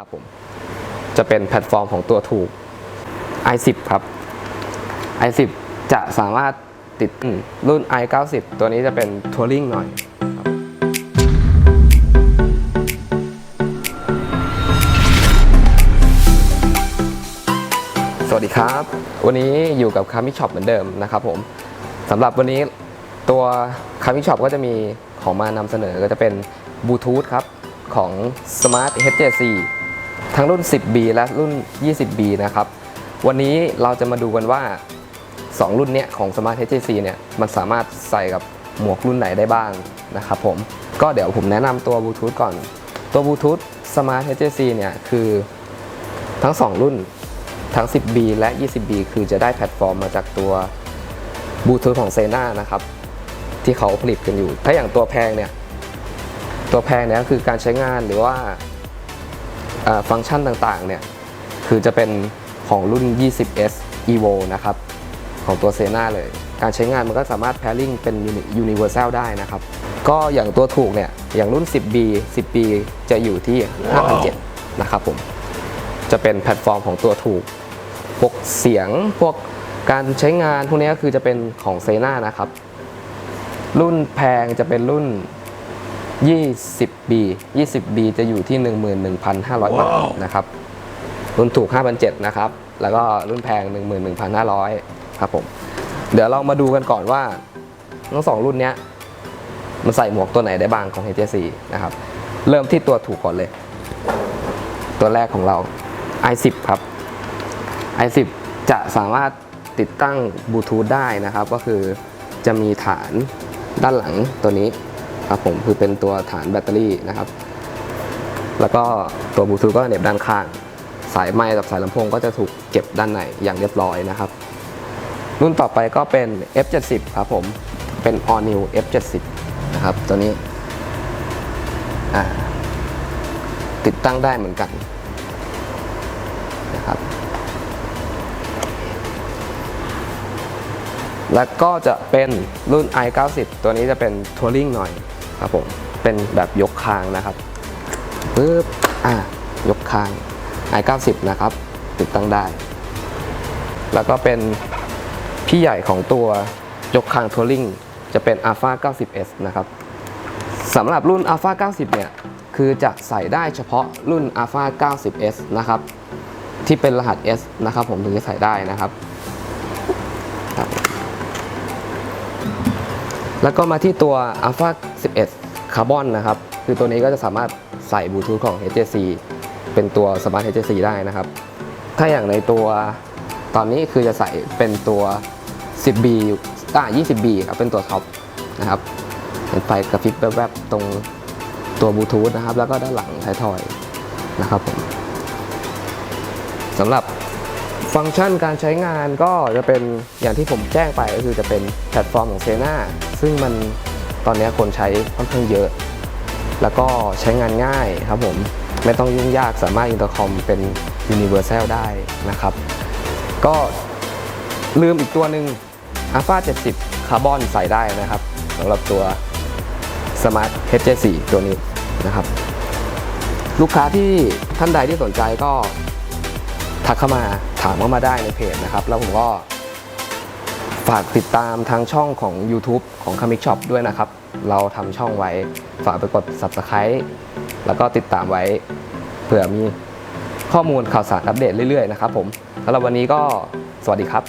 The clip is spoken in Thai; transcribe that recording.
ครับผม จะเป็นแพลตฟอร์มของตัวถูก i10 ครับ i10 จะสามารถติดรุ่น i90 ตัวนี้จะเป็นทัวริงหน่อยสวัสดีครับ วันนี้อยู่กับคามิช็อปเหมือนเดิมนะครับผมสำหรับวันนี้ตัวคามิช็อปก็จะมีของมานำเสนอก็จะเป็นบลูทูธครับ ของ Smart HJC ทั้งรุ่น 10B และรุ่น 20B นะครับ วันนี้เราจะมาดูกันว่า 2 รุ่นเนี้ยของ Smart HJC เนี่ยมันสามารถใส่กับหมวกรุ่นไหนได้บ้างนะครับผม ก็เดี๋ยวผมแนะนำตัวบลูทูธก่อน ตัวบลูทูธ Smart HJC เนี่ยคือทั้ง 2 รุ่นทั้ง 10B และ 20B คือจะได้แพลตฟอร์มมาจากตัวบลูทูธของเซนานะครับที่เขาผลิตกันอยู่ ถ้าอย่างตัวแพงเนี่ยตัวแพงเนี่ยก็คือการใช้งานหรือว่าอ่า ฟังก์ชันต่างๆเนี่ยคือจะเป็นของรุ่น 20s evo นะครับ ของตัวเซนาเลย การใช้งานมันก็สามารถ pairing เป็น uni- universal ได้นะครับ ก็อย่างตัวถูกเนี่ย อย่างรุ่น 10b 10b จะอยู่ที่ 5,700นะครับผม จะเป็นแพลตฟอร์มของตัวถูก พวกเสียง พวกการใช้งานพวกนี้ก็คือจะเป็นของเซนานะครับ รุ่นแพงจะเป็นรุ่น 20B 20B จะอยู่ที่ 11,500 บาทนะครับ รุ่นถูก 5,700 นะครับ แล้วก็รุ่นแพง 11,500 ครับผม เดี๋ยวเรามาดูกันก่อนว่าทั้งสองรุ่นเนี้ยมันใส่หมวกตัวไหนได้บ้างของ HTC นะครับ เริ่มที่ตัวถูกก่อนเลย ตัวแรกของเรา i10 ครับ i10 จะสามารถติดตั้งบลูทูธได้นะครับ ก็คือจะมีฐานด้านหลังตัวนี้ ครับผมคือเป็นตัวฐานแบตเตอรี่นะครับ แล้วก็ตัวบลูทูธก็เหน็บด้านข้าง สายไมค์กับสายลำโพงก็จะถูกเก็บด้านในอย่างเรียบร้อยนะครับ รุ่นต่อไปก็เป็น F70 ครับผมเป็น All New F70 นะครับ ตัวนี้ติดตั้งได้เหมือนกันนะครับ แล้วก็จะเป็นรุ่น i90 ตัวนี้จะเป็นทัวริงหน่อย ครับผมเป็นแบบยกคางนะครับปึ๊บอะยกคาง i90 นะครับ ติดตั้งได้ แล้วก็เป็นพี่ใหญ่ของตัวยกคางทัวริงจะเป็น Alpha 90s นะครับสำหรับรุ่น Alpha 90 เนี่ย คือจะใส่ได้เฉพาะรุ่น Alpha 90s นะครับ ที่เป็นรหัส S นะครับผมถึงจะใส่ได้นะครับ แล้วก็มาที่ตัว Alpha 11 Carbon นะครับ คือตัวนี้ก็จะสามารถใส่บลูทูธของ HJC เป็นตัว Smart HJC ได้นะครับ ถ้าอย่างในตัวตอนนี้คือจะใส่เป็นตัว 10B อ่า 20B ครับ เป็นตัวท็อปนะครับเห็นไฟกระพริบแวบๆตรงตัวบลูทูธนะครับ แล้วก็ด้านหลังท้ายทอยนะครับผมสำหรับ ฟังก์ชันการใช้งานก็จะเป็นอย่างที่ผมแจ้งไปก็คือจะเป็นแพลตฟอร์มของเซนาซึ่งมันตอนนี้คนใช้ค่อนข้างเยอะ แล้วก็ใช้งานง่ายครับผมไม่ต้องยุ่งยากสามารถอินเตอร์คอมเป็น Universal ได้นะครับ ก็ลืมอีกตัวหนึ่ง Alpha 70 Carbon ใส่ได้นะครับสำหรับตัว Smart HJ4 ตัวนี้นะครับ ลูกค้าที่ท่านใดที่สนใจก็ ทักเข้ามาถามเข้ามาได้ในเพจนะครับ แล้วผมก็ฝากติดตามทางช่องของ YouTube ของ c o m i c Shop ด้วยนะครับ เราทำช่องไว้ฝากไปกด Subscribe แล้วก็ติดตามไว้เผื่อมีข้อมูลข่าวสารอัปเดตเรื่อยๆนะครับผมสำหรับวันนี้ก็สวัสดีครับ